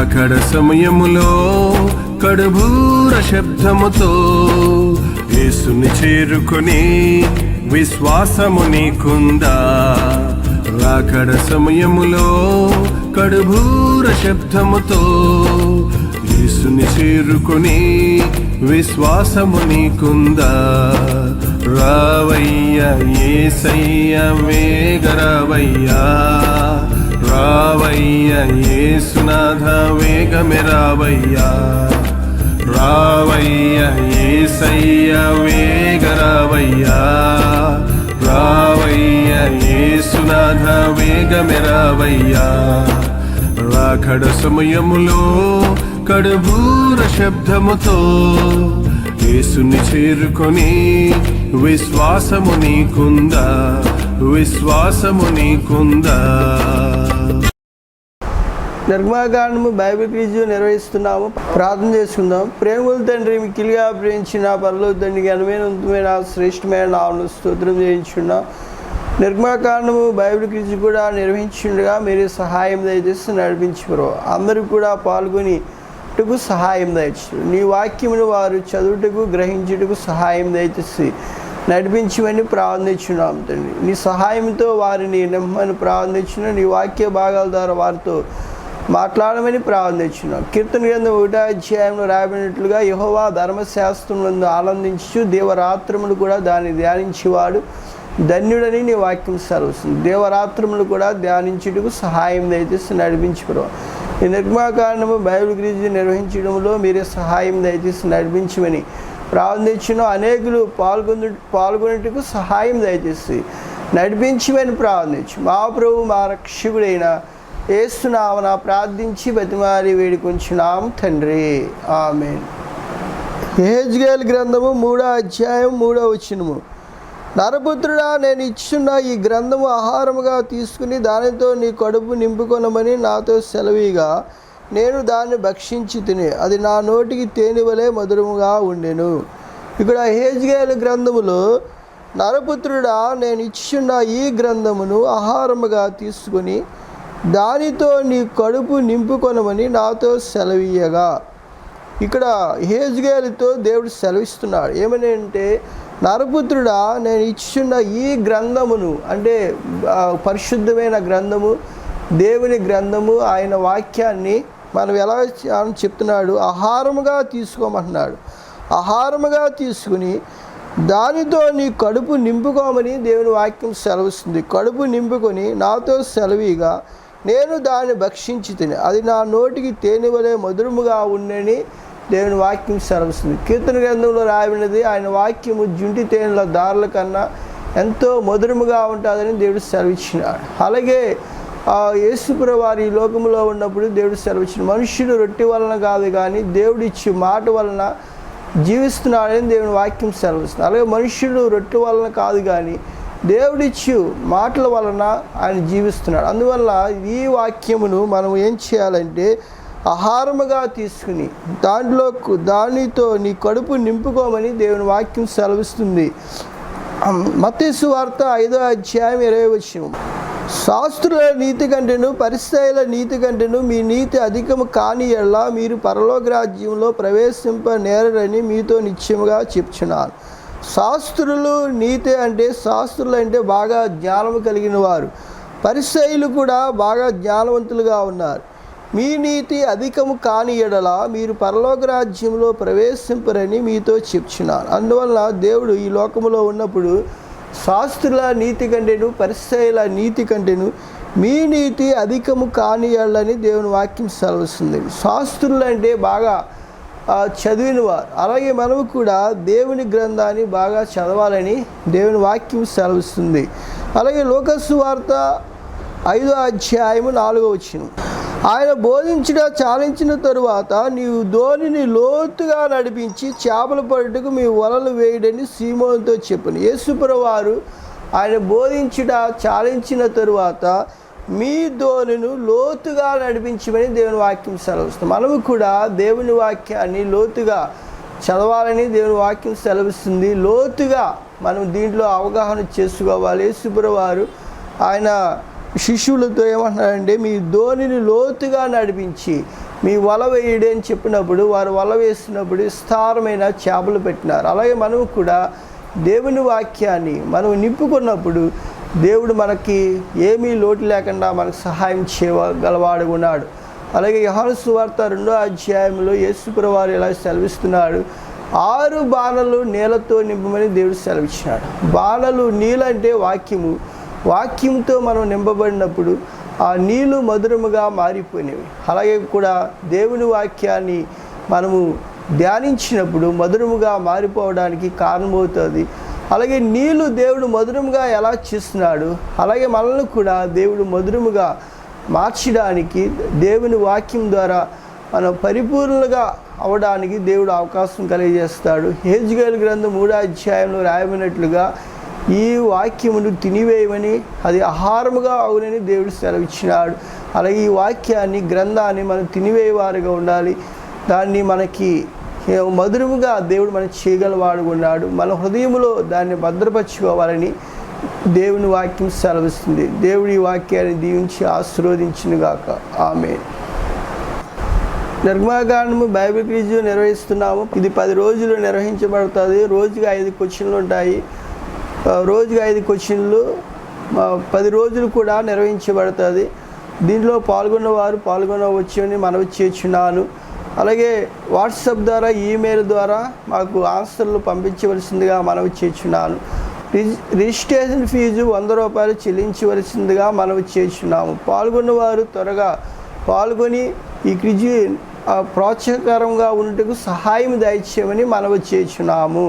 రాకడ సమయములో కడుభూర శబ్దముతో యేసుని చేరుకొని విశ్వాసము నీకుందా? రాకడ సమయములో కడుభూర శబ్దముతో యేసుని చేరుకొని విశ్వాసము నీకుందా? రావయ్య ఏసయ్య వేగరావయ్యా రావయ్య ఏసునాథ వేగమే రావయ్యా. రావయ్య ఏసయ్య వేగరావయ్యా రావయ్య. ఏసునాథ వేగమే రావయ్యా. రాఖడ సమయములో కడుబూర శబ్దముతో యేసుని చేరుకొని విశ్వాసము నీకుందా? విశ్వాసము నీకుందా? నిర్మాకాండము బైబిల్ క్రీజు నిర్వహిస్తున్నాము. ప్రార్థన చేసుకుందాం. ప్రేమల తండ్రి మిక్కిలిగా ప్రేమించిన పరలో తండ్రి ఘనమైన ఉన్నతమైన శ్రేష్టమైన నామను స్తోత్రం చేయించున్నాం నిర్మాకాండము బైబిల్ క్రీజు కూడా నిర్వహించుండగా మీరు సహాయం దయచేసి నడిపించరు అందరూ కూడా పాల్గొని టుకు సహాయం దయచు నీ వాక్యమును వారు చదువుటకు గ్రహించుటకు సహాయం దయచేసి నడిపించమని ప్రార్థించున్నాం తండ్రి. నీ సహాయంతో వారిని నమ్మని ప్రార్థించిన నీ వాక్య భాగాల ద్వారా వారితో మాట్లాడమని ప్రారంభించున్నాం కీర్తన గ్రంథం ఒకటో అధ్యాయంలో రాబడినట్లుగా యహోవా ధర్మశాస్త్రం నందు ఆనందించు దేవరాత్రములు కూడా దాన్ని ధ్యానించేవాడు ధన్యుడని నీ వాక్యం సెలవుస్తుంది దేవరాత్రములు కూడా ధ్యానించుటకు సహాయం దయచేసి నడిపించుకురావు ఈ నిర్మాకారణము బైబిల్ గురించి నిర్వహించడంలో మీరే సహాయం దయచేసి నడిపించమని ప్రారంభించిన అనేకులు పాల్గొను పాల్గొనేటకు సహాయం దయచేసి నడిపించమని ప్రారంభించు మా ప్రభు మా రక్షకుడైన ఏసునామన ప్రార్థించి బతిమారి వేడుకొంచున్నాం తండ్రి. ఆమె హేజ్గేల్ గ్రంథము మూడో అధ్యాయం మూడో వచనము. నరపుత్రుడా నేను ఇచ్చున్న ఈ గ్రంథము ఆహారముగా తీసుకుని దానితో నీ కడుపు నింపుకొనమని నాతో సెలవిగా నేను దాన్ని భక్షించి తిని అది నా నోటికి తేనె వలె మధురముగా ఉండెను. ఇక్కడ హేజ్గేలు గ్రంథములో నరపుత్రుడా నేను ఇచ్చున్న ఈ గ్రంథమును ఆహారముగా తీసుకుని దానితో నీ కడుపు నింపుకొనమని నాతో సెలవీయగా ఇక్కడ హేజ్గేలుతో దేవుడు సెలవిస్తున్నాడు. ఏమని అంటే నరపుత్రుడా నేను ఇచ్చున్న ఈ గ్రంథమును అంటే పరిశుద్ధమైన గ్రంథము దేవుని గ్రంథము ఆయన వాక్యాన్ని మనం ఎలా అని చెప్తున్నాడు? ఆహారముగా తీసుకోమంటున్నాడు. ఆహారముగా తీసుకుని దానితో నీ కడుపు నింపుకోమని దేవుని వాక్యం సెలవుస్తుంది. కడుపు నింపుకొని నాతో సెలవిగా నేను దాన్ని భక్షించి తిని అది నా నోటికి తేనె వలె మధురముగా ఉండని దేవుని వాక్యం సెలవుస్తుంది కీర్తన గ్రంథంలో రాయబడినది ఆయన వాక్యము జుంటి తేనెల దారుల కన్నా ఎంతో మధురముగా ఉంటుందని దేవుడు సెలవిచ్చినాడు అలాగే ఆ యేసుపుర వారి ఈ లోకంలో ఉన్నప్పుడు దేవుడు సెలవిచ్చిన మనుషుడు రొట్టె వలన కాదు కానీ దేవుడు ఇచ్చే మాట వలన జీవిస్తున్నాడని దేవుని వాక్యం సెలవిస్తుంది అలాగే మనుషుడు రొట్టె వలన కాదు కానీ దేవుడిచ్చు మాటల వలన ఆయన జీవిస్తున్నాడు. అందువల్ల ఈ వాక్యమును మనం ఏం చేయాలంటే ఆహారముగా తీసుకుని దాంట్లో దానితో నీ కడుపు నింపుకోమని దేవుని వాక్యం సెలవిస్తుంది. మతేసు వార్త ఐదో అధ్యాయం ఇరవై వచ్చిన శాస్త్రుల నీతి కంటేను పరిస్థితుల నీతి కంటేను మీ నీతి అధికము కాని ఎళ్ళ మీరు పరలోక రాజ్యంలో ప్రవేశింప నేరని మీతో నిశ్చయముగా చెప్తున్నాను శాస్త్రులు నీతి అంటే శాస్త్రులు అంటే బాగా జ్ఞానం కలిగిన వారు. పరిశైలు కూడా బాగా జ్ఞానవంతులుగా ఉన్నారు. మీ నీతి అధికము కాని ఎడల మీరు పరలోక రాజ్యంలో ప్రవేశింపరని మీతో చెప్తున్నాను అందువల్ల దేవుడు ఈ లోకములో ఉన్నప్పుడు శాస్త్రుల నీతి కంటేను పరిశైల నీతి కంటేను మీ నీతి అధికము కానియాలని దేవుని వాక్యం సెలవుస్తుంది. శాస్త్రులు అంటే బాగా చదివిన వారు అలాగే మనము కూడా దేవుని గ్రంథాన్ని బాగా చదవాలని దేవుని వాక్యం సెలవిస్తుంది. అలాగే లోకస్సు వార్త ఐదో అధ్యాయము నాలుగో వచ్చిన ఆయన బోధించిన చాలించిన తరువాత నీవు ధోనిని లోతుగా నడిపించి చేపల పడుటకు మీ వలలు వేయడని సీమోన్తో చెప్పిన. యేసుప్రవారు ఆయన బోధించుట చాలించిన తరువాత మీ ధోనిను లోతుగా నడిపించమని దేవుని వాక్యం సెలవుస్తుంది. మనము కూడా దేవుని వాక్యాన్ని లోతుగా చదవాలని దేవుని వాక్యం సెలవిస్తుంది. లోతుగా మనం దీంట్లో అవగాహన చేసుకోవాలి. శుభ్రవారు ఆయన శిష్యులతో ఏమంటున్నారంటే మీ ధోనిని లోతుగా నడిపించి మీ వల వేయడి అని చెప్పినప్పుడు వారు వల వేసినప్పుడు విస్తారమైన చేపలు పెట్టినారు. అలాగే మనం కూడా దేవుని వాక్యాన్ని మనం నింపుకున్నప్పుడు దేవుడు మనకి ఏమీ లోటు లేకుండా మనకు సహాయం చేయగలవాడు ఉన్నాడు. అలాగే యహాను సువార్త రెండో అధ్యాయంలో యేసుప్రవారు ఇలా సెలవిస్తున్నాడు. ఆరు బాణలు నీళ్ళతో నింపమని దేవుడు సెలవిచ్చినాడు బాణలు నీళ్ళంటే వాక్యము. వాక్యంతో మనం నింపబడినప్పుడు ఆ నీళ్ళు మధురముగా మారిపోయినవి. అలాగే కూడా దేవుని వాక్యాన్ని మనము ధ్యానించినప్పుడు మధురముగా మారిపోవడానికి కారణమవుతుంది. అలాగే నీళ్ళు దేవుడు మధురముగా ఎలా చేస్తున్నాడు? అలాగే మనల్ని కూడా దేవుడు మధురముగా మార్చడానికి దేవుని వాక్యం ద్వారా మనం పరిపూర్ణంగా అవడానికి దేవుడు అవకాశం కలిగజేస్తాడు. హేజ్గల్ గ్రంథం మూడో అధ్యాయంలో రాయబడినట్లుగా ఈ వాక్యమును తినివేయమని అది ఆహారముగా అవునని దేవుడు సెలవిచ్చినాడు. అలాగే ఈ వాక్యాన్ని గ్రంథాన్ని మనం తినివేయవారుగా ఉండాలి. దాన్ని మనకి మధురముగా దేవుడు మనకు చేయగలవాడు ఉన్నాడు. మన హృదయంలో దాన్ని భద్రపరచుకోవాలని దేవుని వాక్యం సెలవిస్తుంది. దేవుడి వాక్యాన్ని దీవించి ఆశీర్వదించినగాక. ఆమె నిర్మాగాండము బైబిల్ క్రీజు నిర్వహిస్తున్నాము. ఇది పది రోజులు నిర్వహించబడుతుంది. రోజుకి ఐదు క్వశ్చన్లు ఉంటాయి. రోజుకి ఐదు క్వశ్చన్లు పది రోజులు కూడా నిర్వహించబడుతుంది. దీంట్లో పాల్గొన్న వారు పాల్గొనవచ్చు అని మనవి చేస్తున్నాను అలాగే వాట్సాప్ ద్వారా ఈమెయిల్ ద్వారా మాకు ఆన్సర్లు పంపించవలసిందిగా మనవి చేస్తున్నాను రిజి- రిజిస్ట్రేషన్ ఫీజు వంద రూపాయలు చెల్లించవలసిందిగా మనవి చేస్తున్నాము పాల్గొన్న వారు త్వరగా పాల్గొని ఈ క్రిజి ప్రోత్సాహకరంగా ఉండటకు సహాయం దయచేయమని మనవి చేస్తున్నాము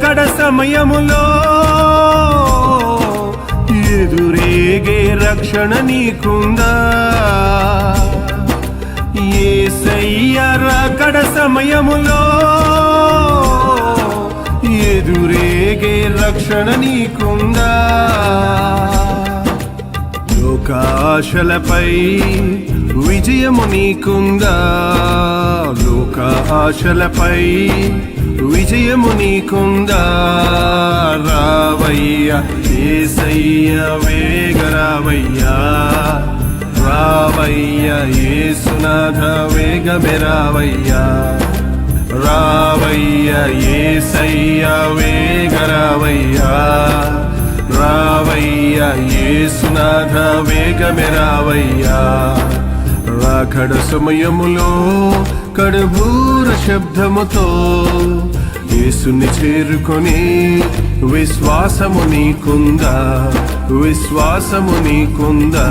సంకట సమయములో ఎదురేగే రక్షణ నీకుందా? యేసయ్య రాకడ సమయములో ఎదురేగే రక్షణ నీకుందా? లోకాశలపై విజయము నీకుందా? లోక ఆశలపై విజయము నీకుందా? రావయ్య ఏసయ్య వేగరావయ్యా రావయ్యా. ఏసునాథ వేగమే రావయ్యా. రావయ్య ఏసయ్య వేగరావయ్యా రావయ్యా. ఏసునాథ వేగమే రావయ్యా. సమయములో సమయములో శబ్దముతో యేసుని చేరుకొని విశ్వాసము నీకుందా విశ్వాసము నీకుందా?